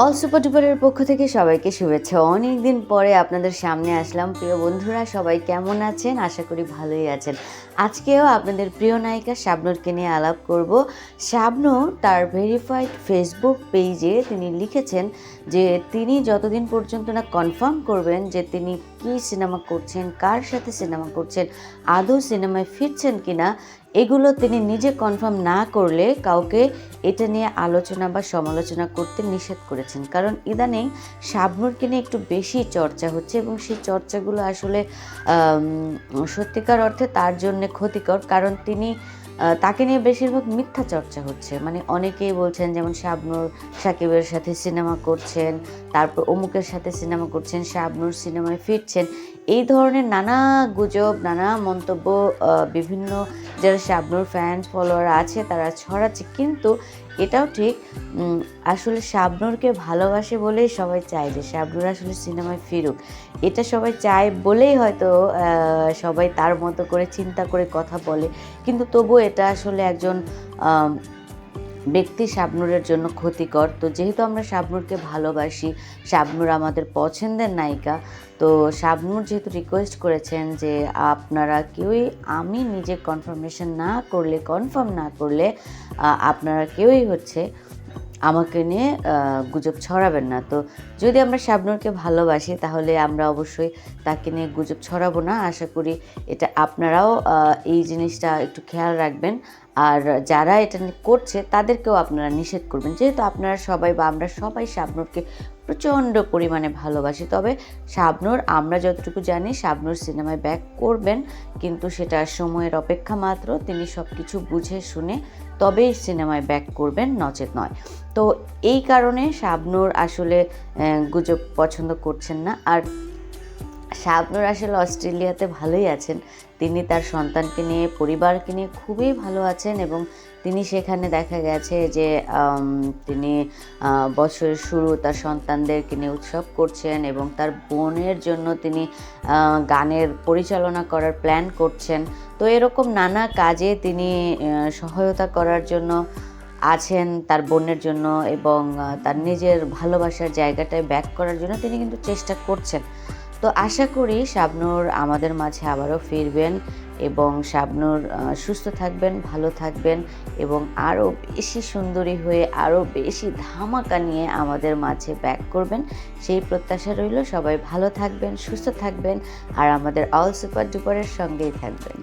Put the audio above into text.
All super ডুপারের পক্ষ থেকে সবাইকে শুভেচ্ছা। অনেক দিন পরে আপনাদের সামনে আসলাম। প্রিয় বন্ধুরা, সবাই কেমন আছেন? আশা করি ভালোই আছেন। আজকেও আপনাদের প্রিয় নায়িকা শাবনুরকে নিয়ে আলাপ করব। শাবনুর তার ভেরিফাইড ফেসবুক পেজে তিনি লিখেছেন যে তিনি যতদিন পর্যন্ত না কনফার্ম করবেন যে তিনি কী সিনেমা করছেন, কার সাথে সিনেমা করছেন, আদৌ সিনেমায় ফিরছেন কিনা, এগুলো তিনি নিজে কনফার্ম না করলে কাউকে এটা নিয়ে আলোচনা বা সমালোচনা করতে নিষেধ করেছেন। কারণ ইদানিং শাবনুরকে নিয়ে একটু বেশি চর্চা হচ্ছে এবং সেই চর্চাগুলো আসলে সত্যিকার অর্থে তার জন্য ক্ষতিকর। কারণ তিনি তাকে নিয়ে বেশিরভাগ মিথ্যা চর্চা হচ্ছে। মানে অনেকেই বলছেন যেমন শাবনুর সাকিবের সাথে সিনেমা করছেন, তারপর অমুকের সাথে সিনেমা করছেন, শাবনুর সিনেমায় ফিরছেন। এই ধরনের নানা গুজব, নানা মন্তব্য বিভিন্ন যারা শাবনুর ফ্যান ফলোয়ার আছে, তারা ছড়াচ্ছে। কিন্তু এটাও ঠিক আসলে শাবনুরকে ভালোবাসে বলেই সবাই চায় যে শাবনুর আসলে সিনেমায় ফিরুক। এটা সবাই চায় বলেই হয়তো সবাই তার মতো করে, চিন্তা করে কথা বলে। কিন্তু তবু এটা আসলে একজন ব্যক্তি শাবনুরের জন্য ক্ষতিকর। তো যেহেতু আমরা শাবনুরকে ভালোবাসি, শাবনুর আমাদের পছন্দের নায়িকা, তো শাবনুর যেহেতু রিকোয়েস্ট করেছেন যে আপনারা কেউই আমি নিজে কনফার্মেশন না করলে কনফার্ম না করলে আপনারা কেউই হচ্ছে আমাকে নিয়ে গুজব ছড়াবেন না। তো যদি আমরা শাবনুরকে ভালোবাসি, তাহলে আমরা অবশ্যই তাকে নিয়ে গুজব ছড়াবো না। আশা করি এটা আপনারাও এই জিনিসটা একটু খেয়াল রাখবেন। আর যারা এটা করছে, তাদেরকেও আপনারা নিষেধ করবেন। যেহেতু আপনারা সবাই বা আমরা সবাই শাবনুরকে প্রচণ্ড পরিমাণে ভালোবাসি, তবে শাবনুর, আমরা যতটুকু জানি, শাবনুর সিনেমায় ব্যাক করবেন, কিন্তু সেটা সময়ের অপেক্ষা মাত্র, তিনি সব কিছু বুঝে শুনে তবেই সিনেমায় ব্যাক করবেন, নচেত নয়। তো এই কারণে শাবনুর আসলে গুজব পছন্দ করছেন না। আর শাবনুর আসলে অস্ট্রেলিয়াতে ভালোই আছেন। তিনি তার সন্তানকে নিয়ে, পরিবারকে নিয়ে খুবই ভালো আছেন এবং তিনি সেখানে দেখা গেছে যে তিনি বছরের শুরু তার সন্তানদেরকে নিয়ে উৎসব করছেন এবং তার বোনের জন্য তিনি গানের পরিচালনা করার প্ল্যান করছেন। তো এরকম নানা কাজে তিনি সহায়তা করার জন্য আছেন তার বোনের জন্য এবং তার নিজের ভালোবাসার জায়গাটায় ব্যাক করার জন্য তিনি কিন্তু চেষ্টা করছেন। তো আশা করি শাবনুর আমাদের মাঝে আবারও ফিরবেন এবং শাবনুর সুস্থ থাকবেন, ভালো থাকবেন এবং আরও বেশি সুন্দরী হয়ে আরও বেশি ধামাকা নিয়ে আমাদের মাঝে ব্যাক করবেন। সেই প্রত্যাশা রইল, সবাই ভালো থাকবেন, সুস্থ থাকবেন আর আমাদের অল সুপার ডুপারের সঙ্গেই থাকবেন।